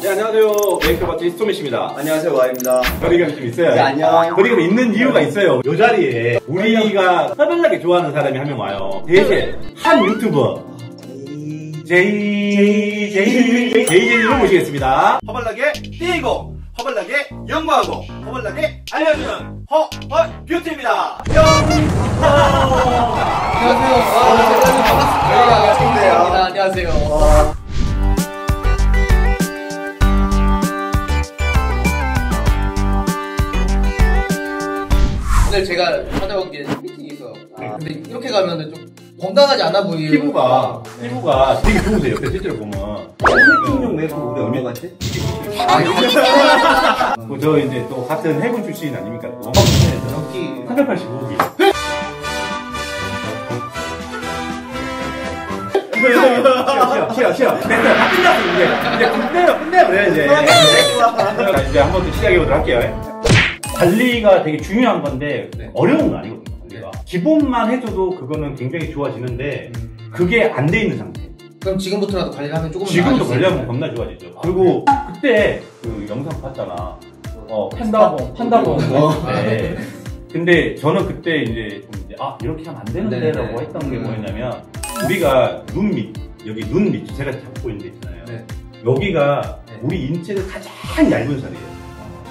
네, 안녕하세요. 메이크업 아티스트 소미씨입니다. 안녕하세요 와입니다. 거리감이 좀 있어요. 네, 안녕. 거리감이 있는 이유가 있어요. 이 자리에 우리가 허벌나게 좋아하는 사람이 한 명 와요. 대신 한 유튜버 제이 제이 제이 제이를 모시겠습니다. 허벌나게 띄고 허벌나게 연구하고 허벌나게 알려주는 허 허 뷰티입니다. 안녕하세요. 아, 대단히 반갑습니다. 안녕하세요. 제가 찾아온 게 미팅이 있어요. 근데 이렇게 가면은 좀 건강하지 않아 보이는 피부가 피부가 되게 좋으세요. 옆에 실제로 보면. 형 메이크업 우리 얼마 같지? 뭐저 이제 또 같은 해군 출신 아닙니까? 또. 역시 385기. 쉬어, 쉬어, 쉬어. 됐어. 다 끝났어, 이제. 이제 끝내요, 끝내버려, 이제. 자, 이제 한번 또 시작해 보도록 할게요. 관리가 되게 중요한 건데, 어려운 건 아니거든요, 관리가. 기본만 해줘도 그거는 굉장히 좋아지는데, 그게 안 돼 있는 상태. 그럼 지금부터라도 관리를 하면 조금 지금도 관리하면. 겁나 좋아지죠. 그리고 그때 그 영상 봤잖아. 어, 판다봉, 판다봉. 네. 근데 저는 그때 이제 아 이렇게 하면 안 되는데 라고 네네. 했던 게 음. 뭐였냐면 우리가 눈 밑 여기 눈 밑 제가 잡고 있는 데 있잖아요. 네. 여기가 네. 우리 인체에서 가장 얇은 살이에요.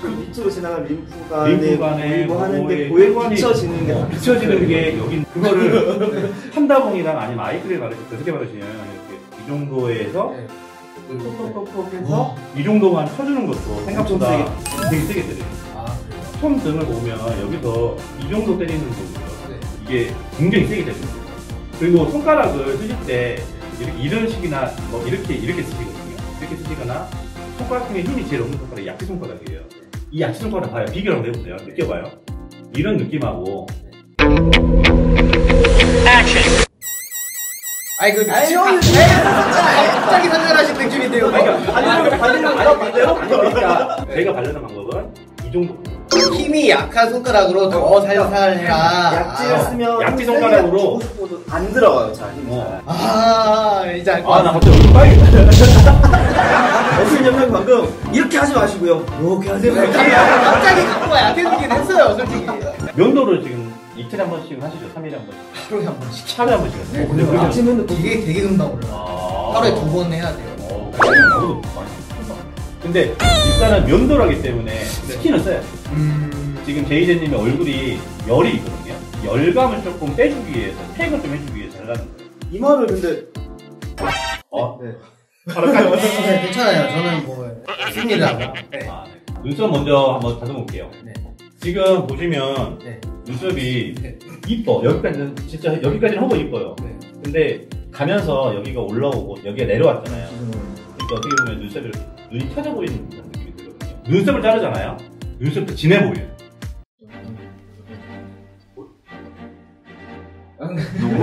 그 밑으로 지나간 림프관에 림프관에 보이고 하는데 뭐에 보에 비춰지는 게 어, 비춰지는 게 여기 그거를 판다봉이랑 아니면 아이크릴 바르실 때 어떻게 바르시냐면 이렇게 이 정도에서 네. 톡톡톡톡 해서 이 정도만 쳐주는 것도 생각보다 되게 세게 때려요. 아, 그래요? 처음 등을 보면 여기서 이 정도 때리는 거고요. 네. 이게 굉장히 세게 거예요. 그리고 손가락을 쓰실 때 이렇게 이런 식이나 뭐 이렇게 이렇게 쓰시거든요. 이렇게 쓰시거나 손가락 중에 힘이 제일 없는 손가락이 약지 손가락이에요. 이 약지 손가락 봐요. 비교를 한번 해보세요. 느껴봐요. 이런 느낌하고 아이 그 미친 갑자기 상관하신 느낌인데요. 발리는 반대로 그러니까 제가 바르는 방법은 이 정도. 힘이 약한 손가락으로 더 살살 해라. 약지를 쓰면 약지 손가락으로. 안 들어가요 잘 잘. 아, 이제 알것 아, 나 같아. 갑자기 빨개 형님 방금 이렇게 하지 마시고요 이렇게 하세요 갑자기 각도가 약해지긴 했어요, 솔직히. 면도를 지금 이틀에 한 번씩 하시죠? 3일에 한 번씩. 하루에 한 번씩. 하루에 한 번씩 하세요? 근데 그 아침에는 또 되게, 되게 금방 올라. 아. 하루에 두 번 해야 돼요. 어, 많이 했어. 근데 일단은 면도라기 때문에 스킨을 써야 돼. 음. 지금 제이제님의 얼굴이 열이 있거든요. 열감을 조금 빼주기 위해서 팩을 좀 해주기 위해서 잘라는 거예요. 이마를 근데 어? 네. 바로까지. 네, 괜찮아요. 저는 뭐, 씁니다. 네. 아, 네. 눈썹 먼저 한번 다듬어볼게요. 네. 지금 보시면 네. 눈썹이 네. 이뻐. 여기까지는 진짜 여기까지는 허거 이뻐요. 네. 근데 가면서 여기가 올라오고 여기가 내려왔잖아요. 그러니까 어떻게 보면 눈썹이 이렇게 눈이 켜져 보이는 느낌이 들거든요. 눈썹을 자르잖아요. 눈썹도 진해 보여요.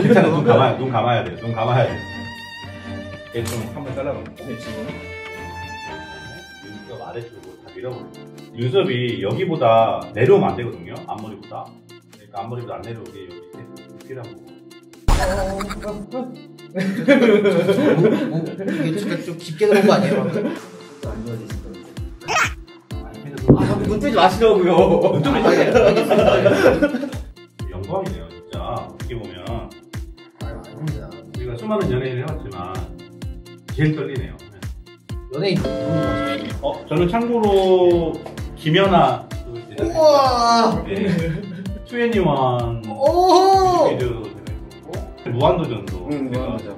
괜찮아. 눈 감아야, 눈 감아야 돼요. 눈 감아야 돼요. 얘좀 한번 잘라놓고. 눈썹 아래쪽으로 다 밀어버려요. 눈썹이 여기보다 내려오면 안 되거든요. 앞머리보다. 그러니까 앞머리보다 안 내려오게 여기 필요하고. 뭐, 이게 진짜 좀 깊게 들어온 거 아니에요? 안 좋아지실 거예요 아, 형, 눈 뜨지 마시라고요. 눈 뜨지 마세요. 영광이네요, 진짜. 어떻게 보면. 아유, 아닙니다. 우리가 수많은 연예인을 해왔지만, 제일 떨리네요. 연예인 누구 좋아하세요? 어, 저는 참고로, 김연아. 우와! 네. 투애니원. 오! 뮤직비디오도 했고, 무한도전도. 응 맞아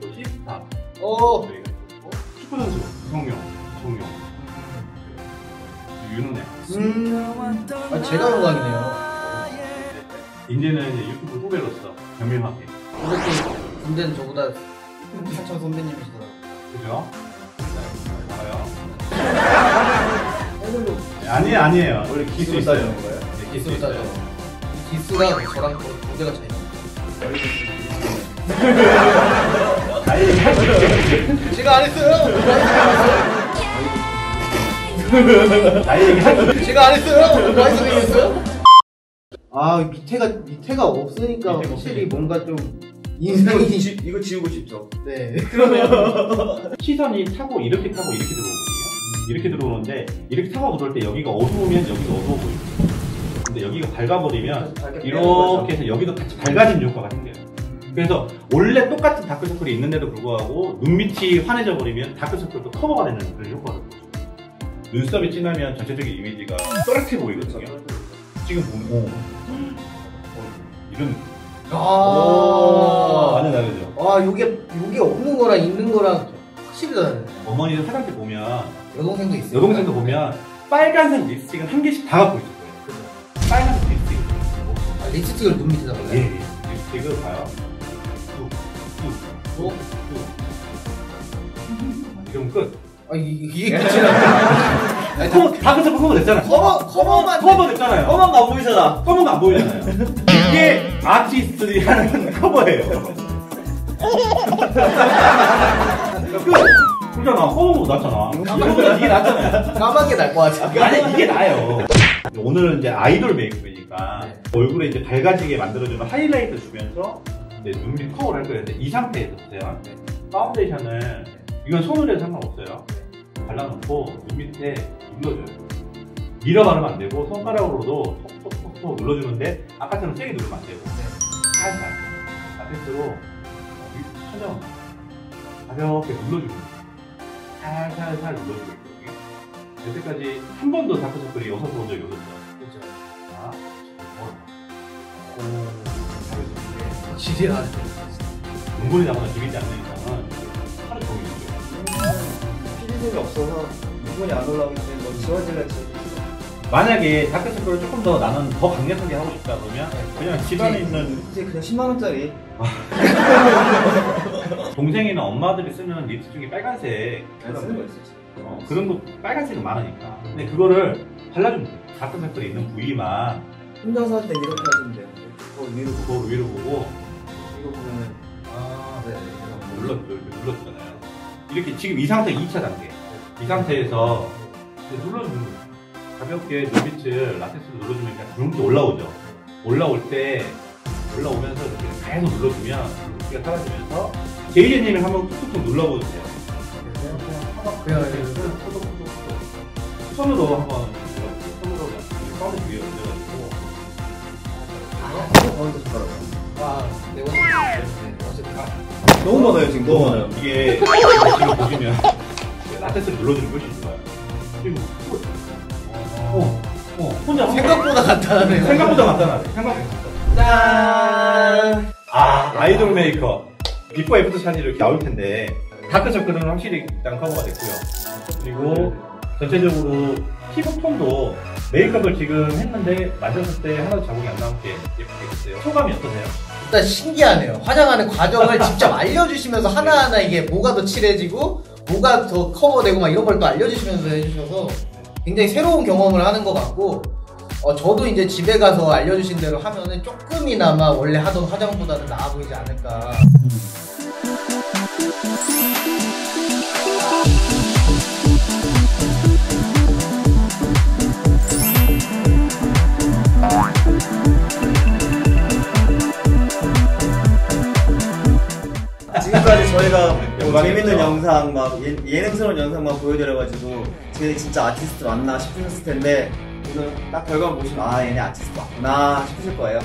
또 시스타. 오! 했고, 축구 선수. 성룡. 성룡. 윤은혜. 음. 아, 제가 영광이네요. 이제는 이제 유튜브 후배로서 겸임하게. 군대는 저보다 한참 선배님이시더라고요. 그죠? 네, 알아요. 네, 아니, 아니에요. 원래 기수 기술 있어요. 네, 기수 기수 있어요. 기수가 저랑 거의 무대가 차이 제가 안 했어요! 제가 안 했어요! 선배님했어요? 아, 밑에가, 밑에가 없으니까 밑에가 확실히 없으니까. 뭔가 좀 인상이 지- 이거 지우고 싶죠. 네. 그러면 시선이 타고 이렇게 타고 이렇게 들어오거든요. 이렇게 들어오는데 이렇게 타고 들어올 때 여기가 어두우면 여기가 어두워 보이고 근데 여기가 밝아버리면 이렇게 해서 여기도 같이 밝아진 효과가 생겨요. 그래서 원래 똑같은 다크서클이 있는데도 불구하고 눈밑이 환해져 버리면 다크서클도 커버가 되는 그런 효과를 보죠. 눈썹이 진하면 전체적인 이미지가 또렷해 보이거든요. 지금 보면 어, 이런 느낌. 아. 완전 다르죠. 아, 요게, 요게 없는 거랑 있는 거랑 확실히 다르네. 어머니는 화장실 보면 여동생도 있어요. 여동생도 보면 빨간색 립스틱은 한 개씩 다 갖고 있을 거예요. 빨간색 립스틱. 아, 립스틱을 눈 밑에다 예, 발라요? 예. 립스틱을 봐요. 뚝, 뚝, 뚝, 뚝. 이러면 끝. 아, 이- 이게 끝이라. 아니, 다- 커버, 다크서클 커버 됐잖아요. 커버, 커버만. 커버 됐잖아요. 거안 보이잖아. 커버가 안 보이잖아요. 이게 아티스트들이 하는 커버예요. 끝! 그러잖아. 커버도 낫잖아. 이거보다 이게 낫잖아요. 까만 게 날 것 같아. 아니 이게 나요. 오늘은 이제 아이돌 메이크업이니까 네. 얼굴에 이제 밝아지게 만들어주는 하이라이트 주면서 이제 눈밑 커버를 할 거예요. 이 상태에서 보세요. 네. 파운데이션을 이건 손으로 해도 상관없어요. 발라놓고 눈 밑에 눌러줘요. 밀어 바르면 안 되고 손가락으로도 톡톡톡톡 눌러주는데 아까처럼 세게 누르면 안 되고 살살 라텍스로 천정 가볍게 눌러주고 살살살 눌러주고. 여태까지 한 번도 다크서클이 여섯 번 적이 없었죠. 그렇죠. 자, 오, 가볍게 확실히 나네. 눈물이 나거나 비비지 않는 이상은 하루 종일. 피지색이 없어서 부분이 안 올라오기 때문에 뭐 지워질지. 만약에 다크서클을 조금 더 나는 더 강력하게 하고 싶다 그러면 그냥 집안에 있는 이제 그냥 10만 원짜리. 동생이나 엄마들이 쓰는 립스틱 중에 빨간색 쓰는 거 있어요. 어, 그런 거 빨간색이 많으니까 근데 그거를 발라주면 돼요 다크서클이 있는 부위만 혼자서 할 때 이렇게 하시면 돼요. 그거 위로 보고 그거 위로 보고 이거 보면은 아, 네. 이렇게 눌러주잖아요 이렇게 지금 이 상태 2차 단계 이 상태에서 거예요 가볍게 눈빛을 라텍스로 눌러주면 그냥 주름이 올라오죠 올라올 때 올라오면서 이렇게 계속 눌러주면 물기가 사라지면서 제이제님이 한번 툭툭툭 눌러보세요 그래요, 손으로 한번 눌러보세요. 손으로 파운드 위에 올려가지고 아, 네, 원래. 네, 어쨌든. 아, 너무 많아요 지금 너무 많아요. 이게 지금 보시면 라텍스를 눌러주는 것이 좋 지금 어, 어, 혼자 생각보다 간단하네요. 생각보다 간단하네. 생각보다. 짠. 아 아이돌 메이크업 비포 애프터 샷이 이렇게 나올 텐데 다크 서클은 확실히 일단 커버가 됐고요. 그리고 전체적으로 피부 톤도 메이크업을 지금 했는데 만졌을 때 하나도 자국이 안 남게 예쁘게 됐어요. 소감이 어떠세요? 일단 신기하네요. 화장하는 과정을 직접 알려주시면서 하나하나 이게 뭐가 더 칠해지고, 뭐가 더 커버되고 막 이런 걸 또 알려주시면서 해주셔서 굉장히 새로운 경험을 하는 것 같고, 어, 저도 이제 집에 가서 알려주신 대로 하면은 조금이나마 원래 하던 화장보다는 나아 보이지 않을까. 영광이었죠. 재밌는 영상 막 예, 예능스러운 영상만 보여드려가지고 쟤 진짜 아티스트 맞나 싶으셨을 텐데 오늘 딱 결과만 보시면 아 얘네 아티스트 맞구나 싶으실 거예요.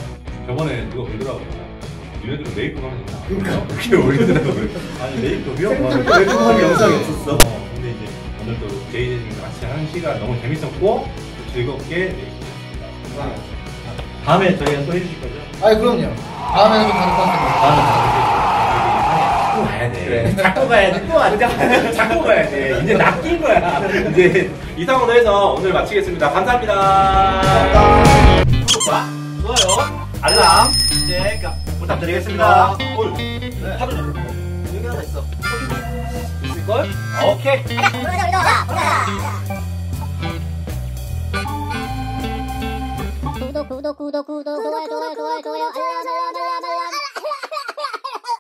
저번에 누가 그러더라고요. 얘네들은 메이크업 하면 되나? 그러니까 그게 올리더라고요. 아니 메이크업이요? 생각보다 메이크업 하는 영상이 없었어. 어, 근데 이제 오늘 또 제이제님과 같이 하는 시간 너무 재밌었고 또 즐겁게 메이크업했습니다. 다음에 저희가 또 해주실 거죠? 아니, 그럼요. 다음에는 좀 다를 것 같습니다. 다음에 자꾸 가야 돼. 자꾸 가야 돼. 또 앉아. 자꾸 가야 돼. 이제 낚인 거야. 이제 이상으로 해서 오늘 마치겠습니다. 감사합니다. 구독과 좋아요, 알람 네, 부탁드리겠습니다. 오, 하도 전 여기 하나 있어. 있을걸? 오케이. 구독 구독 구독 구독 좋아요 좋아요 좋아요 좋아요 알람 알람